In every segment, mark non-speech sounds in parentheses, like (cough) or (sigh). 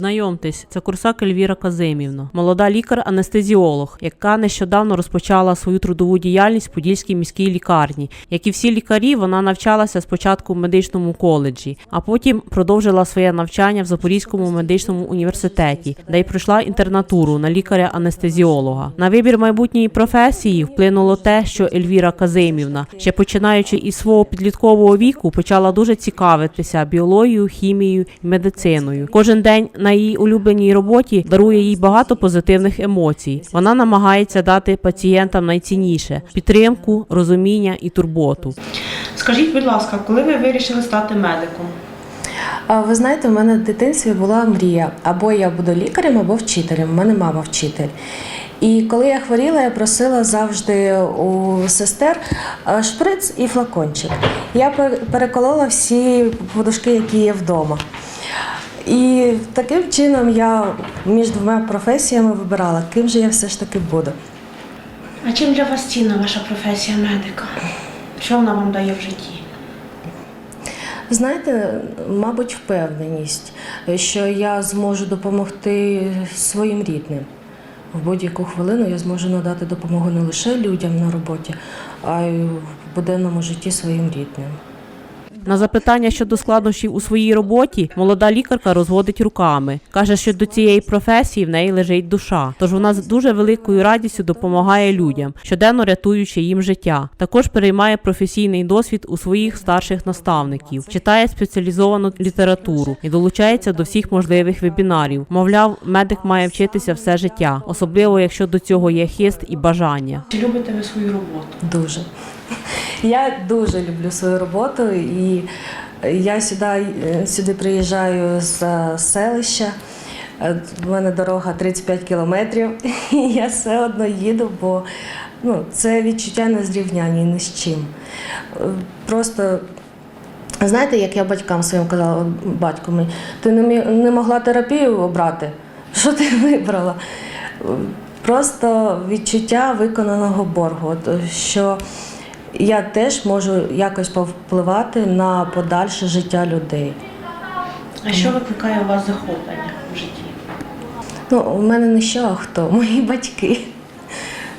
Знайомтесь, це курсак Ельвіра Казимівна, молода лікар-анестезіолог, яка нещодавно розпочала свою трудову діяльність в Подільській міській лікарні. Як і всі лікарі, вона навчалася спочатку в медичному коледжі, а потім продовжила своє навчання в Запорізькому медичному університеті, де й пройшла інтернатуру на лікаря-анестезіолога. На вибір майбутньої професії вплинуло те, що Ельвіра Казимівна, ще починаючи із свого підліткового віку, почала дуже цікавитися біологією, хімією і медициною. Кожен день на її улюбленій роботі дарує їй багато позитивних емоцій. Вона намагається дати пацієнтам найцінніше підтримку, розуміння і турботу. Скажіть, будь ласка, коли ви вирішили стати медиком? Ви знаєте, в мене в дитинстві була мрія: або я буду лікарем, або вчителем. У мене мама вчитель. І коли я хворіла, я просила завжди у сестер шприц і флакончик. Я пер- переколола всі подушки, які є вдома. І таким чином я між двома професіями вибирала, ким же я все ж таки буду. А чим для вас цінна ваша професія медика? Що вона вам дає в житті? Знаєте, мабуть, впевненість, що я зможу допомогти своїм рідним. В будь-яку хвилину я зможу надати допомогу не лише людям на роботі, а й в буденному житті своїм рідним. На запитання щодо складнощів у своїй роботі молода лікарка розводить руками. каже, що до цієї професії в неї лежить душа. Тож вона з дуже великою радістю допомагає людям, щоденно рятуючи їм життя. Також переймає професійний досвід у своїх старших наставників, читає спеціалізовану літературу і долучається до всіх можливих вебінарів. Мовляв, медик має вчитися все життя, особливо якщо до цього є хист і бажання. Чи любите ви свою роботу? Дуже. Я дуже люблю свою роботу і я сюди, е, сюди приїжджаю з е, селища. Е, У мене дорога 35 кілометрів, (laughs) і я все одно їду, бо ну, це відчуття не зрівняння ні з чим. Е, Просто знаєте, як я батькам своїм казала, от батько мій, ти не, не могла терапію обрати. Що ти (laughs) вибрала? Просто відчуття виконаного боргу, що я теж можу якось повпливати на подальше життя людей. А що викликає у вас захоплення в житті? Ну, у мене не що, а хто? (laughs) Мої батьки.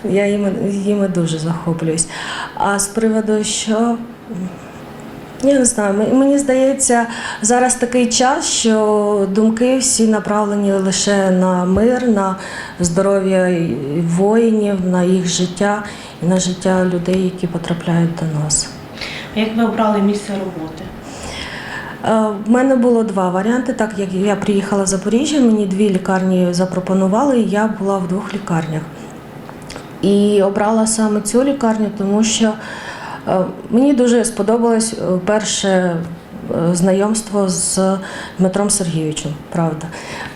Я їми, їми дуже захоплююсь. А з приводу що. Я не знаю, мені здається, зараз такий час, що думки всі направлені лише на мир, на здоров'я воїнів, на їх життя і на життя людей, які потрапляють до нас. А як ви обрали місце роботи? Е, В мене було два варіанти. Так як я приїхала в Запоріжжя, мені дві лікарні запропонували, і я була в двох лікарнях. І обрала саме цю лікарню, тому що е, мені дуже сподобалось е, перше е, знайомство з Дмитром Сергійовичем, правда.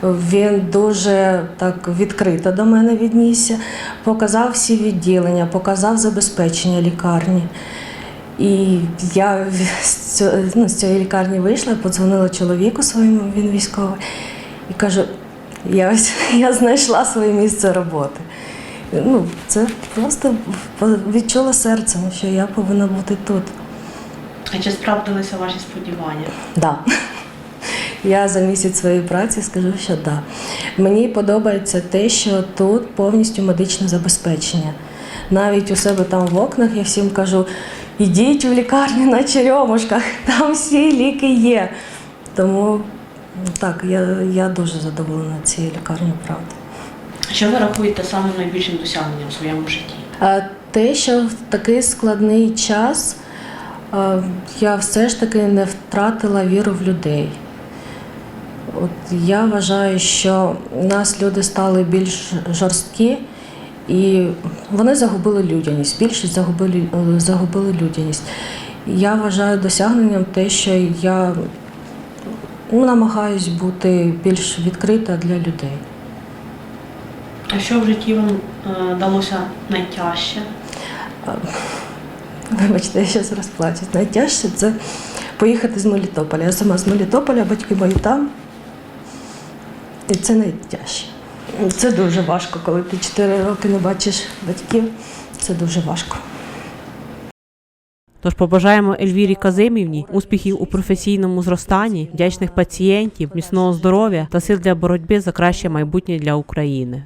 Він дуже так відкрито до мене віднісся, показав всі відділення, показав забезпечення лікарні. І я ну, з цієї лікарні вийшла, подзвонила чоловіку своєму, він військовий, і кажу, я ось (laughs) я знайшла своє місце роботи. Ну, це просто відчула серцем, що я повинна бути тут. А чи справдилися ваші сподівання? Да. Я за місяць своєї праці скажу, що да. Мені подобається те, що тут повністю медичне забезпечення. Навіть у себе там в окнах я всім кажу: ідіть в лікарню на черемушках, там всі ліки є. Тому так, я, я дуже задоволена цією лікарнею, правда. Що ви рахуєте самим найбільшим досягненням в своєму житті? Те, що в такий складний час е, я все ж таки не втратила віру в людей. От я вважаю, що нас люди стали більш жорсткі і вони загубили людяність, більшість загубили, е, загубили людяність. Я вважаю досягненням те, що я ну, намагаюсь бути більш відкрита для людей. А що в житті вам е, далося найтяжче? Вибачте, я зараз розплачусь. Найтяжче це поїхати з Мелітополя. Я сама з Мелітополя, батьки мої там. І це найтяжче. Це дуже важко, коли ти 4 роки не бачиш батьків. Це дуже важко. Тож побажаємо Ельвірі Казимівні успіхів у професійному зростанні, вдячних пацієнтів, міцного здоров'я та сил для боротьби за краще майбутнє для України.